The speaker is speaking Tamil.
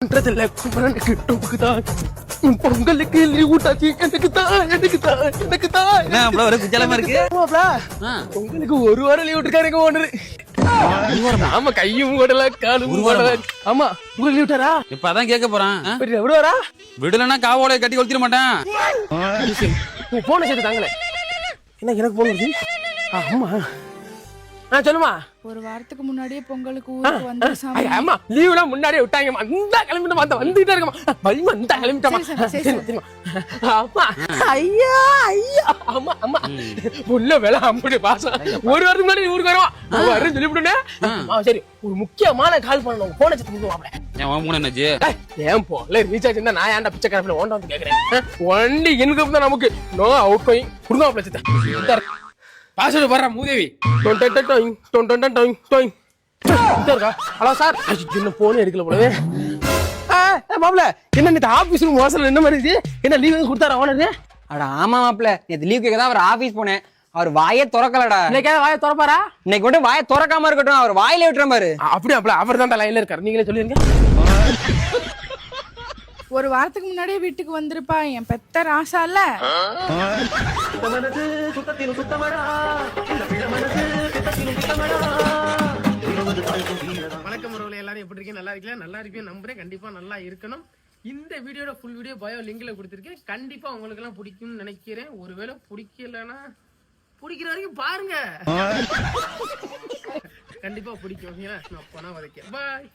பண்றதில்ல குமரனுக்கு டொப்புக்கு தான் பொங்கலுக்கு லீவ் விட்டாச்சு எனக்கு தான் எனக்கு தான் எனக்கு தான் ஒரு குஜலமா இருக்கு. பொங்கலுக்கு ஒரு வாரம் லீவ் விட்டுருக்காரு எங்க ஓனர். ஆமா கையும் ஓடல காலும் ஒரு ஓடல? ஆமா உங்களுக்கு லீவ் விட்டாரா? இப்ப அதான் கேட்க போறான். விடுவாரா விடலைன்னா காவோலைய கட்டி கொளுத்திட மாட்டேன். போன சேர்த்து தாங்களே என்ன எனக்கு போன் ஆமா. ஆ சொல்லுமா. ஒரு வாரத்துக்கு முன்னாடியே பொங்கலுக்கு ஊருக்கு வந்து சாமி. அம்மா லீவ்லாம் முன்னாடியே விட்டாங்கம்மா இந்த கிளம்பிட்டு வந்த வந்துட்டே இருக்கமா. பையன் இந்த கிளம்பிட்டமா. ஆமா. ஐயா ஐயா. ஆமா ஆமா. உள்ள வேலை அம்புடி பாசம். ஒரு வாரத்துக்கு முன்னாடி ஊருக்கு வரோம் வரேன்னு சொல்லிவிட்டுனே சரி. ஒரு முக்கியமான கால் பண்ணணும். போன சத்து என்னாச்சு? ஏன் போல ரீசார்ஜ் இருந்தா நான் ஏன்டா பிச்சை கரப்பில் ஓண்ட வந்து கேக்குறேன். ஒன்லி இன்கம் தான் நமக்கு. நோ அவுட் கோயிங் கொடுங்க சித்த பாஸ்வேர்டு வர்ற மூதேவி. டொன் டொன் டொன் டொயின், டொன் டொன் டொன் டொயின், டொயின். இதோ இருக்கா? Hello sir. என்ன போனே எடுக்கல போலவே. மாப்ள என்ன இந்த ஆபீஸ் ரூம் வாசல் என்ன மாதிரி? என்ன லீவ் வந்து கொடுத்தாரா ஓனர் அட ஆமா மாப்ள நேத்து லீவ் கேட்க தான் அவர் ஆபீஸ் போனேன். அவர் வாயே திறக்கலடா. இன்னைக்காவது வாயை திறப்பாரா? இன்னைக்கு மட்டும் வாயை திறக்காம இருக்கட்டும். அவர் வாயில விட்டுற பாரு. அப்படியா அப்பல அவர் தான் லைன்ல இருக்காரு. நீங்களே சொல்லிருங்க. ஒரு வாரத்துக்கு முன்னாடியே வீட்டுக்கு வந்திருப்பா. என் பெத்த ராசால வணக்கம் உறவுல எல்லாரும் எப்படி இருக்கீங்க? நல்லா இருக்கீங்களா? நல்லா இருப்பீங்க நம்புறேன். கண்டிப்பா நல்லா இருக்கணும். இந்த வீடியோட ஃபுல் வீடியோ பயோ லிங்க்ல கொடுத்துருக்கேன். கண்டிப்பா உங்களுக்கு எல்லாம் பிடிக்கும்னு நினைக்கிறேன். ஒருவேளை பிடிக்கலன்னா பிடிக்கிற வரைக்கும் பாருங்க. கண்டிப்பா பிடிக்கும். ஓகேங்களா? நான் போனா வதைக்கேன் பாய்